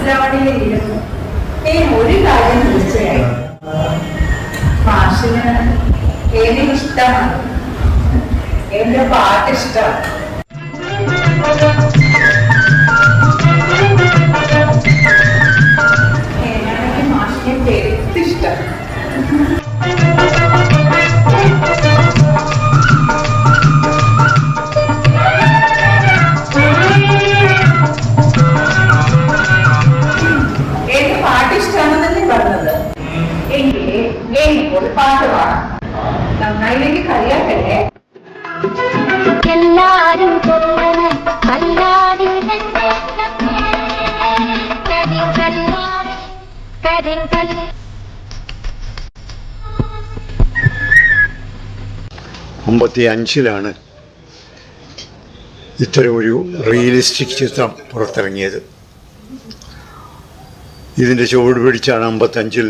മനസ്സിലാവണേയിരുന്നു ഒരു കാര്യം തീർച്ചയായും. മാഷിന് ഏനെ ഇഷ്ടമാണ്. എന്റെ പാട്ട് ഇഷ്ടമാണ് കളിയാക്കല്ലേ? എല്ലാരും അമ്പത്തി അഞ്ചിലാണ് ഇത്തരം ഒരു റിയലിസ്റ്റിക് ചിത്രം പുറത്തിറങ്ങിയത്. ഇതിന്റെ ചുവട് പിടിച്ചാണ് അമ്പത്തഞ്ചിൽ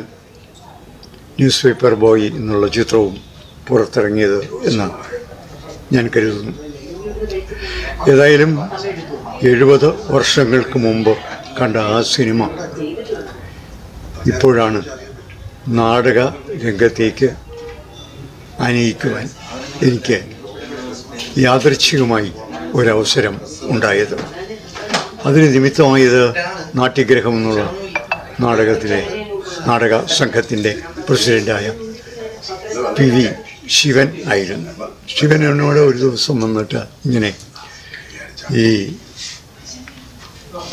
ന്യൂസ് പേപ്പർ ബോയ് എന്നുള്ള ചിത്രവും പുറത്തിറങ്ങിയത് എന്ന് ഞാൻ കരുതുന്നു. ഏതായാലും എഴുപത് വർഷങ്ങൾക്ക് മുമ്പ് കണ്ട ആ സിനിമ ഇപ്പോഴാണ് നാടക രംഗത്തേക്ക് അനയിക്കുവാൻ എനിക്ക് യാദൃച്ഛികമായി ഒരവസരം ഉണ്ടായത്. അതിന് നിമിത്തമായത് നാട്യഗ്രഹം എന്നുള്ള നാടകത്തിലെ നാടക സംഘത്തിന്റെ പ്രസിഡന്റായ പി വി ശിവൻ ആയിരുന്നു. ശിവൻ എന്നോട് ഒരു ദിവസം വന്നിട്ട് ഇങ്ങനെ ഈ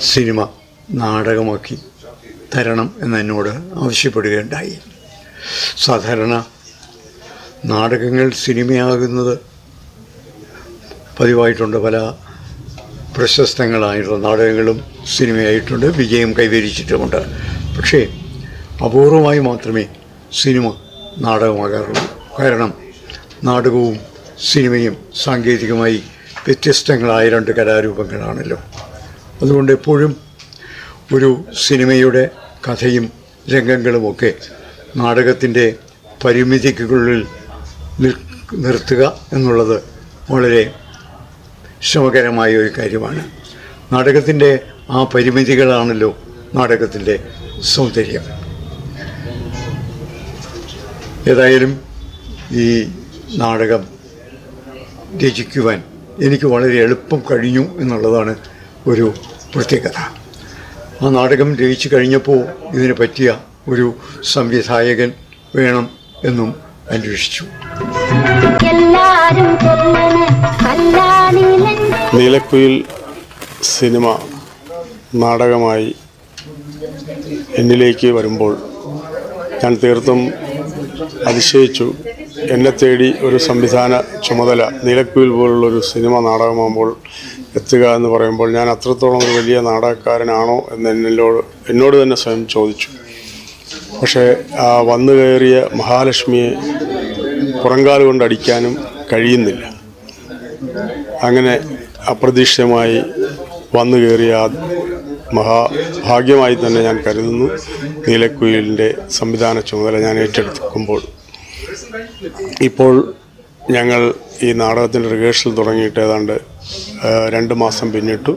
സിനിമ നാടകമാക്കി തരണം എന്ന് എന്നോട് ആവശ്യപ്പെടുകയുണ്ടായി. സാധാരണ നാടകങ്ങൾ സിനിമയാകുന്നത് പതിവായിട്ടുണ്ട്. പല പ്രശസ്തങ്ങളായിട്ടുള്ള നാടകങ്ങളും സിനിമയായിട്ടുണ്ട്. വിജയം കൈവരിച്ചിട്ടുമുണ്ട്. പക്ഷേ അപൂർവമായി മാത്രമേ സിനിമ നാടകമാകാറുള്ളൂ. കാരണം നാടകവും സിനിമയും സാങ്കേതികമായി വ്യത്യസ്തങ്ങളായ രണ്ട് കലാരൂപങ്ങളാണല്ലോ. അതുകൊണ്ട് എപ്പോഴും ഒരു സിനിമയുടെ കഥയും രംഗങ്ങളുമൊക്കെ നാടകത്തിന്റെ പരിമിതിക്കുള്ളിൽ നിർത്തുക എന്നുള്ളത് വളരെ ശ്രമകരമായ ഒരു കാര്യമാണ്. നാടകത്തിന്റെ ആ പരിമിതികളാണല്ലോ നാടകത്തിന്റെ സൗന്ദര്യം. ഏതായാലും ഈ നാടകം രചിക്കുവാൻ എനിക്ക് വളരെ എളുപ്പം കഴിഞ്ഞു എന്നുള്ളതാണ് ഒരു പ്രത്യേകത ആ നാടകം രചിച്ചു കഴിഞ്ഞപ്പോൾ ഇതിന് പറ്റിയ ഒരു സംവിധായകൻ വേണം എന്നും അന്വേഷിച്ചു. നീലക്കുയിൽ സിനിമ നാടകമായി എന്നിലേക്ക് വരുമ്പോൾ ഞാൻ തീർത്തും അതിശയിച്ചു. എന്നെ തേടി ഒരു സംവിധാന ചുമതല നീലക്കുയിൽ പോലുള്ളൊരു സിനിമ നാടകമാകുമ്പോൾ എത്തുക എന്ന് പറയുമ്പോൾ ഞാൻ അത്രത്തോളം ഒരു വലിയ നാടകക്കാരനാണോ എന്ന് എന്നോട് എന്നോട് തന്നെ സ്വയം ചോദിച്ചു. പക്ഷേ ആ വന്നു കയറിയ മഹാലക്ഷ്മിയെ പുറങ്കാൽ കൊണ്ട് അടിക്കാനും കഴിയുന്നില്ല. അങ്ങനെ അപ്രതീക്ഷിതമായി വന്നു കയറിയ മഹാ ഭാഗ്യമായി തന്നെ ഞാൻ കരുതുന്നു. നീലക്കുയിലിന്റെ സംവിധാന ചുമതല ഞാൻ ഏറ്റെടുക്കുമ്പോൾ ഇപ്പോൾ ഞങ്ങൾ ഈ നാടകത്തിന്റെ റിഹേഴ്സൽ തുടങ്ങിയിട്ട് ഏതാണ്ട് രണ്ട് മാസം പിന്നിട്ടു.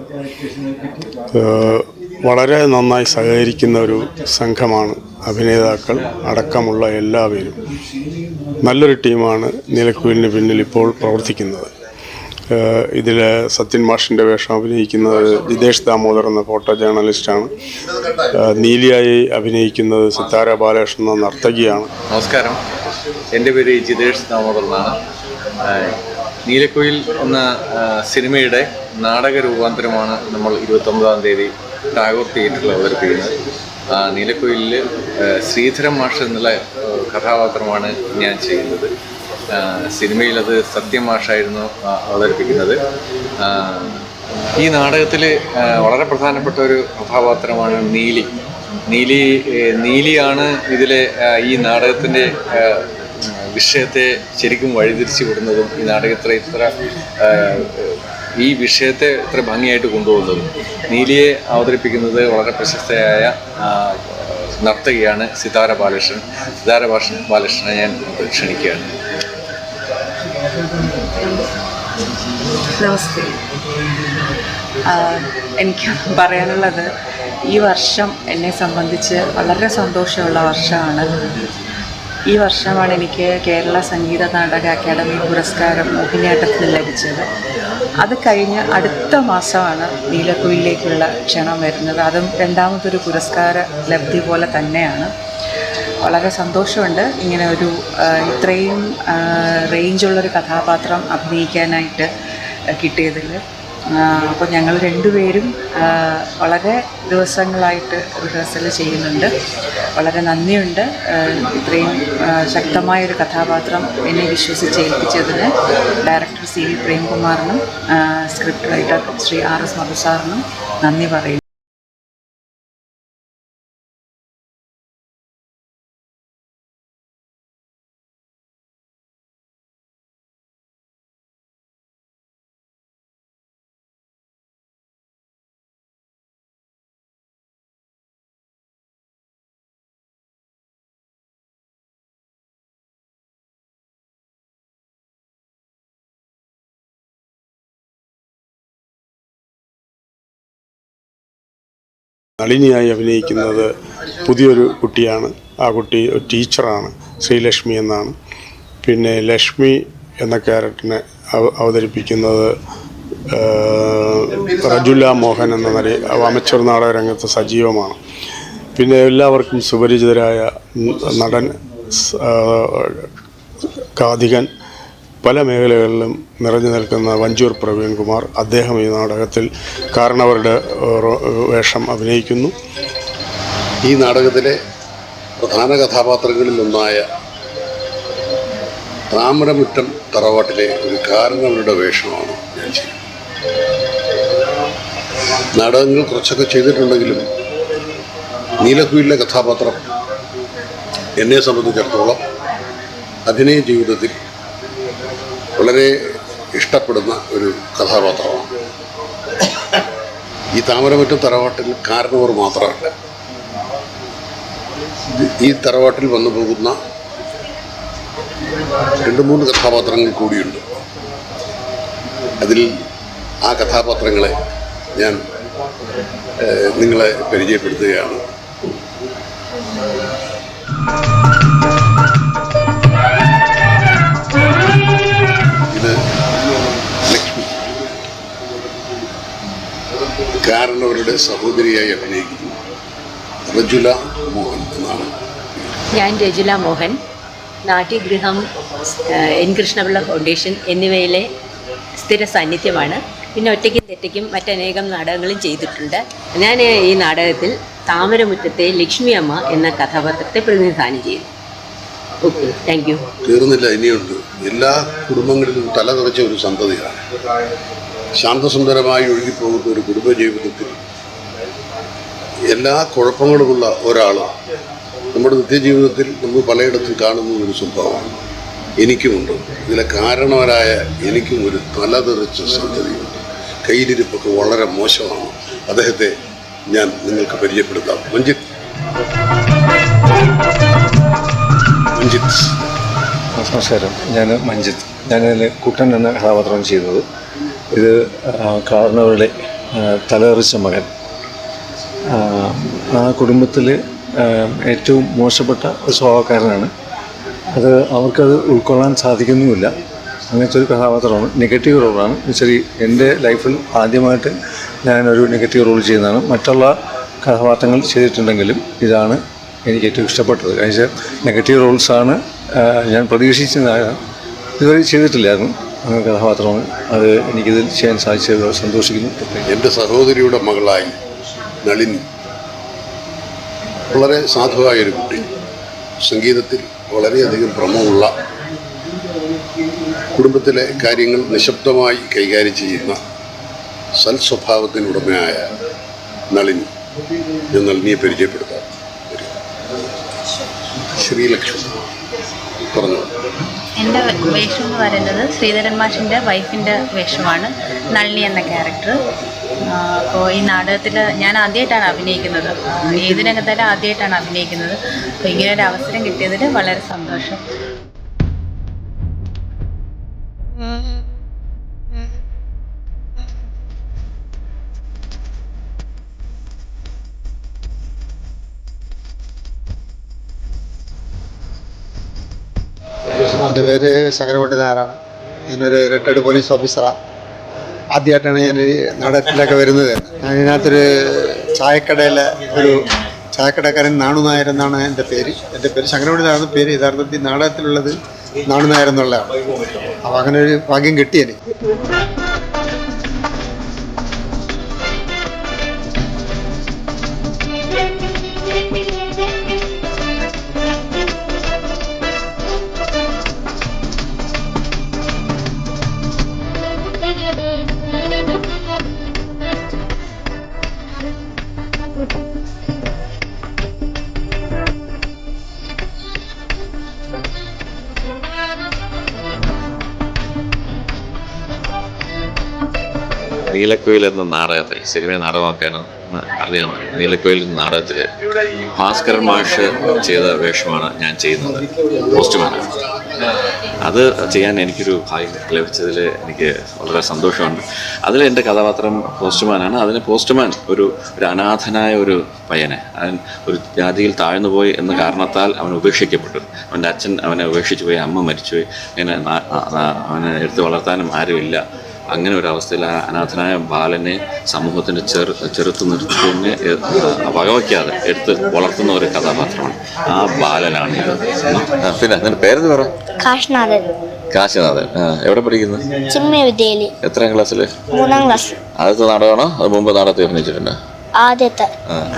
വളരെ നന്നായി സഹകരിക്കുന്ന ഒരു സംഘമാണ് അഭിനേതാക്കൾ അടക്കമുള്ള എല്ലാവരും. നല്ലൊരു ടീമാണ് നീലക്കുയിലിന് പിന്നിൽ ഇപ്പോൾ പ്രവർത്തിക്കുന്നത്. ഇതിൽ സത്യൻ മാഷിന്റെ വേഷം അഭിനയിക്കുന്നത് ജിതേഷ് ദാമോദർ എന്ന ഫോട്ടോ ജേർണലിസ്റ്റാണ്. നീലിയായി അഭിനയിക്കുന്നത് സിത്താര ബാലകൃഷ്ണൻ നർത്തകിയാണ്. നമസ്കാരം. എന്റെ പേര് ജിതേഷ് ദാമോദർ എന്നാണ്. നീലക്കുയിൽ എന്ന സിനിമയുടെ നാടക രൂപാന്തരമാണ് നമ്മൾ ഇരുപത്തൊമ്പതാം തീയതി ടാഗോർ തിയേറ്ററിൽ അവതരിപ്പിക്കുന്നത്. നീലക്കുയിലിൽ ശ്രീധരൻ മാഷ് എന്നുള്ള കഥാപാത്രമാണ് ഞാൻ ചെയ്യുന്നത്. സിനിമയിൽ അത് സത്യം മാഷായിരുന്നു അവതരിപ്പിക്കുന്നത്. ഈ നാടകത്തിൽ വളരെ പ്രധാനപ്പെട്ട ഒരു കഥാപാത്രമാണ് നീലി. നീലി നീലിയാണ് ഇതിലെ ഈ നാടകത്തിന്റെ വിഷയത്തെ ശരിക്കും വഴിതിരിച്ചു വിടുന്നതും ഈ നാടകം ഇത്ര ഈ വിഷയത്തെ ഇത്ര ഭംഗിയായിട്ട് കൊണ്ടുപോകുന്നതും. നീലിയെ അവതരിപ്പിക്കുന്നത് വളരെ പ്രശസ്തയായ നർത്തകിയാണ് സിതാര ബാലകൃഷ്ണൻ. സിതാര ബാലകൃഷ്ണൻ ബാലകൃഷ്ണനെ ഞാൻ ക്ഷണിക്കുകയാണ്. നമസ്തേ. എനിക്ക് പറയാനുള്ളത് ഈ വർഷം എന്നെ സംബന്ധിച്ച് വളരെ സന്തോഷമുള്ള വർഷമാണ്. ഈ വർഷമാണ് എനിക്ക് കേരള സംഗീത നാടക അക്കാദമി പുരസ്കാരം മോഹിനിയാട്ടത്തിന് ലഭിച്ചത്. അത് കഴിഞ്ഞ് അടുത്ത മാസമാണ് നീലക്കുയിലേക്കുള്ള ക്ഷണം വരുന്നത്. അതും രണ്ടാമതൊരു പുരസ്കാര ലബ്ധി പോലെ തന്നെയാണ്. വളരെ സന്തോഷമുണ്ട് ഇങ്ങനെ ഒരു ഇത്രയും റേഞ്ചുള്ളൊരു കഥാപാത്രം അഭിനയിക്കാനായിട്ട് കിട്ടിയതിൽ അപ്പോൾ ഞങ്ങൾ രണ്ടുപേരും വളരെ ദിവസങ്ങളായിട്ട് റിഹേഴ്സൽ ചെയ്യുന്നുണ്ട്. വളരെ നന്ദിയുണ്ട്. ഇത്രയും ശക്തമായ ശക്തമായൊരു കഥാപാത്രം എന്നെ വിശ്വസിച്ച് ഏൽപ്പിച്ചതിന് director C V പ്രേംകുമാറിനും script writer Shri R S മധുസാറിനും നന്ദി പറയുന്നു. നളിനിയായി അഭിനയിക്കുന്നത് പുതിയൊരു കുട്ടിയാണ്. ആ കുട്ടി ഒരു ടീച്ചറാണ് ശ്രീലക്ഷ്മി എന്നാണ്. പിന്നെ ലക്ഷ്മി എന്ന ക്യാരക്ടറിനെ അവ- അവതരിപ്പിക്കുന്നത് റജുല മോഹൻ എന്ന നടി അമച്ചർ നാടക രംഗത്ത് സജീവമാണ്. പിന്നെ എല്ലാവർക്കും സുപരിചിതരായ നടൻ കാതികൻ പല മേഖലകളിലും നിറഞ്ഞു നിൽക്കുന്ന വഞ്ചൂർ പ്രവീൺകുമാർ അദ്ദേഹം ഈ നാടകത്തിൽ കാരണവരുടെ വേഷം അഭിനയിക്കുന്നു. ഈ നാടകത്തിലെ പ്രധാന കഥാപാത്രങ്ങളിലൊന്നായ താമരമുറ്റം തറവാട്ടിലെ ഒരു കാരണവരുടെ വേഷമാണ് ഞാൻ ചെയ്യുന്നത് നാടകങ്ങൾ കുറച്ചൊക്കെ ചെയ്തിട്ടുണ്ടെങ്കിലും നീലക്കുയിലെ കഥാപാത്രം എന്നെ സംബന്ധിച്ചിടത്തോളം അഭിനയ ജീവിതത്തിൽ വളരെ ഇഷ്ടപ്പെടുന്ന ഒരു കഥാപാത്രമാണ്. ഈ താമരമറ്റം തറവാട്ടിൽ കാരണവർ മാത്രമല്ല. ഈ തറവാട്ടിൽ വന്നു പോകുന്ന രണ്ട് മൂന്ന് കഥാപാത്രങ്ങൾ കൂടിയുണ്ട്. അതിൽ ആ കഥാപാത്രങ്ങളെ ഞാൻ നിങ്ങളെ പരിചയപ്പെടുത്തുകയാണ്. കാരണവരുടെ സഹോദരിയായി അഭിനയിക്കുന്നു. റജുല മോഹൻ എന്നാണ്. ഞാൻ രജുല മോഹൻ. നാട്യഗൃഹം എൻ കൃഷ്ണപിള്ള ഫൗണ്ടേഷൻ എന്നിവയിലെ സ്ഥിര സാന്നിധ്യമാണ്. പിന്നെ ഒറ്റയ്ക്കും തെറ്റയ്ക്കും മറ്റനേകം നാടകങ്ങളും ചെയ്തിട്ടുണ്ട്. ഞാൻ ഈ നാടകത്തിൽ താമരമുറ്റത്തെ ലക്ഷ്മി അമ്മ എന്ന കഥാപാത്രത്തെ പ്രതിനിധാനം ചെയ്തു. Okay thank you. തീർന്നില്ല ഇനിയുണ്ട്. എല്ലാ കുടുംബങ്ങളിലും തല നിറച്ച ഒരു സന്തതിയാണ്. ശാന്തസുന്ദരമായി ഒഴുകിപ്പോകുന്ന ഒരു കുടുംബജീവിതത്തിൽ എല്ലാ കുഴപ്പങ്ങളുമുള്ള ഒരാൾ നമ്മുടെ നിത്യജീവിതത്തിൽ നമ്മൾ പലയിടത്തും കാണുന്ന ഒരു സ്വഭാവമാണ് എനിക്കുമുണ്ട്. ഇതിലെ കാരണവരായ എനിക്കും ഒരു തലതെറിച്ച സംഗതിയുണ്ട് കയ്യിലിരിപ്പൊക്കെ വളരെ മോശമാണ്. അദ്ദേഹത്തെ ഞാൻ നിങ്ങൾക്ക് പരിചയപ്പെടുത്താം. മഞ്ജിത്ത്. മഞ്ജിത്ത്. നമസ്കാരം. ഞാൻ മഞ്ജിത്ത്. ഞാൻ കുട്ടൻ എന്ന കഥാപാത്രം ചെയ്തത്. ഇത് കാർണവരുടെ തലതെറിച്ച മകൻ. ആ, കുടുംബത്തിൽ ഏറ്റവും മോശപ്പെട്ട ഒരു സ്വഭാവക്കാരനാണ്. അത് അവർക്കത് ഉൾക്കൊള്ളാൻ സാധിക്കുന്നുമില്ല. അങ്ങനത്തെ ഒരു കഥാപാത്രമാണ്. നെഗറ്റീവ് റോളാണ് ശരി എന്റെ ലൈഫിൽ ആദ്യമായിട്ട് ഞാനൊരു നെഗറ്റീവ് റോൾ ചെയ്യുന്നതാണ്. മറ്റുള്ള കഥാപാത്രങ്ങൾ ചെയ്തിട്ടുണ്ടെങ്കിലും ഇതാണ് എനിക്ക് ഏറ്റവും ഇഷ്ടപ്പെട്ടത്. കാരണം നെഗറ്റീവ് റോൾസാണ് ഞാൻ പ്രതീക്ഷിച്ചതാണ് ഇതുവരെ ചെയ്തിട്ടില്ലായിരുന്നു. കഥാപാത്രമാണ് അത് എനിക്കിതിൽ ചെയ്യാൻ സാധിച്ചത് സന്തോഷിക്കുന്നു. എന്റെ സഹോദരിയുടെ മകളായി നളിനി. വളരെ സാധുവായൊരു കുട്ടി. സംഗീതത്തിൽ വളരെയധികം ഭ്രമമുള്ള കുടുംബത്തിലെ കാര്യങ്ങൾ നിശബ്ദമായി കൈകാര്യം ചെയ്യുന്ന സൽസ്വഭാവത്തിനുടമയായ നളിനി. ഞാൻ നളിനിയെ പരിചയപ്പെടുത്താം. ശ്രീലക്ഷ്മി. പറഞ്ഞു എന്റെ വേഷം എന്ന് പറയുന്നത് ശ്രീധരൻ മാഷിന്റെ വൈഫിന്റെ വേഷമാണ് നളിനി എന്ന ക്യാരക്ടർ അപ്പോൾ ഈ നാടകത്തിൽ ഞാൻ ആദ്യമായിട്ടാണ് അഭിനയിക്കുന്നത്. ഏത് രംഗത്തായാലും ആദ്യമായിട്ടാണ് അഭിനയിക്കുന്നത്. അപ്പോൾ ഇങ്ങനെ ഒരു അവസരം കിട്ടിയതിൽ വളരെ സന്തോഷം. പേര് ശങ്കരകുട്ടി നായരാണ്. ഞാനൊരു റിട്ടയർഡ് പോലീസ് ഓഫീസറാണ് ആദ്യമായിട്ടാണ് ഞാൻ ഈ നാടകത്തിലൊക്കെ വരുന്നത്. ഞാൻ ഇതിനകത്തൊരു ചായക്കടയിലെ ഒരു ചായക്കടക്കാരൻ നാണു നായർ എന്നാണ് എന്റെ പേര്. എന്റെ പേര് ശങ്കരകുട്ടി നായർ പേര് യഥാർത്ഥത്തിൽ നാടകത്തിലുള്ളത് നാണു നായർ എന്നുള്ളതാണ്. അപ്പോൾ അങ്ങനെ ഒരു ഭാഗ്യം കിട്ടി നീലക്കുയിൽ എന്ന നാടകത്തിൽ സിനിമയെ നാടകമാക്കാനും അറിയാം നീലക്കോയിൽ എന്ന നാടകത്തിൽ ഭാസ്കരൻ മാഷ് ചെയ്ത വേഷമാണ് ഞാൻ ചെയ്യുന്നത് പോസ്റ്റ്മാനാണ്. അത് ചെയ്യാൻ എനിക്കൊരു ഭാഗ്യം ലഭിച്ചതിൽ എനിക്ക് വളരെ സന്തോഷമുണ്ട്. അതിൽ എന്റെ കഥാപാത്രം പോസ്റ്റ്മാനാണ്. അതിന് പോസ്റ്റ്മാൻ ഒരു ഒരു അനാഥനായ ഒരു പയ്യനെ അവൻ ഒരു ജാതിയിൽ താഴ്ന്നുപോയി എന്ന കാരണത്താൽ അവൻ ഉപേക്ഷിക്കപ്പെട്ടു. അവന്റെ അച്ഛൻ അവനെ ഉപേക്ഷിച്ചു പോയി അമ്മ മരിച്ചുപോയി. അങ്ങനെ അവനെ എടുത്ത് വളർത്താനും ആരുമില്ല. അങ്ങനെ ഒരു അവസ്ഥയിൽ ആ അനാഥനായ ബാലനെ സമൂഹത്തിന്റെ ചെറു ചെറുത്ത് നിർത്തുന്നതിനെ വകവയ്ക്കാതെ എടുത്ത് വളർത്തുന്ന ഒരു കഥാപാത്രമാണ് ആ ബാലനാണ് ഇത്. പിന്നെ നിന്റെ പേരെന്ന് പറ? കാശ്നാഥൻ കാശിനാഥൻ. ആ, എവിടെ പഠിക്കുന്നു? ചിമ്മ വിദ്യയിൽ എത്രാം ക്ലാസ്സിൽ മൂന്നാം ക്ലാസ്. ആദ്യത്തെ നാടകമാണോ? അത് മുമ്പ് നാടകത്തിൽ അഭിനയിച്ചിട്ടുണ്ട്? ആദ്യത്തെ.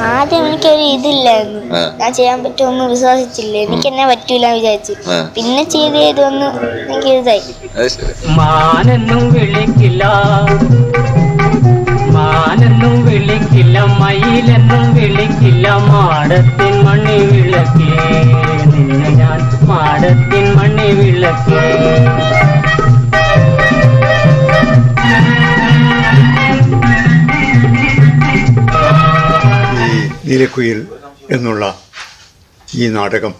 ആദ്യം എനിക്കൊരു ഇതില്ലായിരുന്നു. ആ. ഞാൻ ചെയ്യാൻ പറ്റുമെന്ന് വിശ്വസിച്ചില്ല? എനിക്ക് എന്നെ പറ്റൂല വിചാരിച്ചു പിന്നെ ചെയ്ത് ചെയ്തൊന്ന് എനിക്ക് ഇതായി മാനെന്നും വിളിക്കില്ല. മാനെന്നും വിളിക്കില്ല. മയിലെന്നും വിളിക്കില്ല. മാടത്തിൻ മണ്ണി വിളക്കേ. നിന്നെ ഞാൻ മാടത്തിൻ മണ്ണി വിളക്കേ. നീലക്കുയിൽ എന്നുള്ള ഈ നാടകം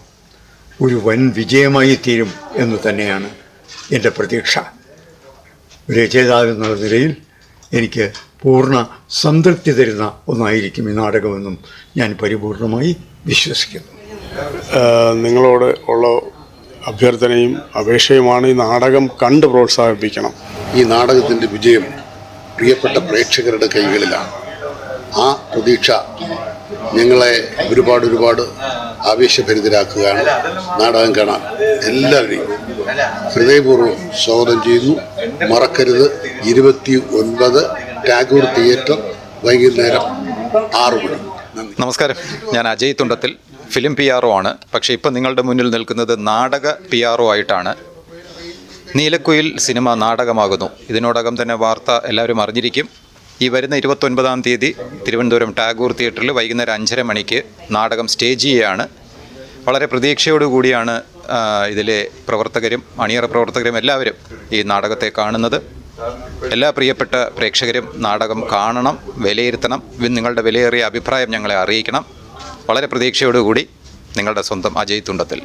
ഒരു വൻ വിജയമായി തീരും എന്ന് തന്നെയാണ് എന്റെ പ്രതീക്ഷ. രചയിതാവ് എന്നുള്ള നിലയിൽ എനിക്ക് പൂർണ സംതൃപ്തി തരുന്ന ഒന്നായിരിക്കും ഈ നാടകമെന്നും ഞാൻ പരിപൂർണമായി വിശ്വസിക്കുന്നു. നിങ്ങളോട് ഉള്ള അഭ്യർത്ഥനയും അപേക്ഷയുമാണ് ഈ നാടകം കണ്ട് പ്രോത്സാഹിപ്പിക്കണം. ഈ നാടകത്തിന്റെ വിജയം പ്രിയപ്പെട്ട പ്രേക്ഷകരുടെ കൈകളിലാണ്. ആ പ്രതീക്ഷ ഞങ്ങളെ ഒരുപാട് ഒരുപാട് ആവേശഭരിതരാക്കുകയാണ്. നാടകം കാണാൻ എല്ലാവരെയും ഹൃദയപൂർവം സ്വാഗതം ചെയ്യുന്നു. മറക്കരുത്. ഇരുപത്തി ഒൻപത് ടാഗോർ തിയേറ്റർ വൈകുന്നേരം ആറു മണി. നമസ്കാരം. ഞാൻ അജയ് തുണ്ടത്തിൽ. ഫിലിം പി ആണ്. പക്ഷേ ഇപ്പം നിങ്ങളുടെ മുന്നിൽ നിൽക്കുന്നത് നാടക പി ആയിട്ടാണ്. നീലക്കുയിൽ സിനിമ നാടകമാകുന്നു. ഇതിനോടകം തന്നെ വാർത്ത എല്ലാവരും അറിഞ്ഞിരിക്കും. ഈ വരുന്ന ഇരുപത്തൊൻപതാം തീയതി തിരുവനന്തപുരം ടാഗൂർ തിയേറ്ററിൽ വൈകുന്നേരം അഞ്ചര മണിക്ക് നാടകം സ്റ്റേജ് ചെയ്യുകയാണ് വളരെ പ്രതീക്ഷയോടുകൂടിയാണ് കൂടിയാണ് ഇതിലെ പ്രവർത്തകരും അണിയറ പ്രവർത്തകരും എല്ലാവരും ഈ നാടകത്തെ കാണുന്നത്. എല്ലാ പ്രിയപ്പെട്ട പ്രേക്ഷകരും നാടകം കാണണം വിലയിരുത്തണം നിങ്ങളുടെ വിലയേറിയ അഭിപ്രായം ഞങ്ങളെ അറിയിക്കണം. വളരെ പ്രതീക്ഷയോടുകൂടി നിങ്ങളുടെ സ്വന്തം അജയ് തുണ്ടത്തിൽ.